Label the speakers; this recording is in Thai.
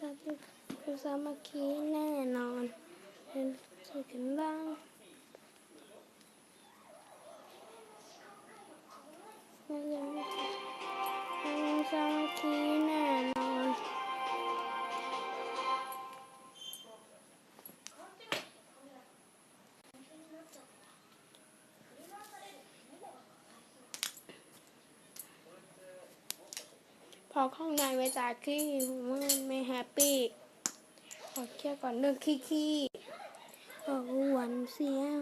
Speaker 1: sabe, eu sou a máquina, não, eu sou quem vai. พอข้างในเวลาขี้มันไม่แฮปปี้ ขอเคลียร์ก่อนเรื่องขี้ขี้เอหวันเสียง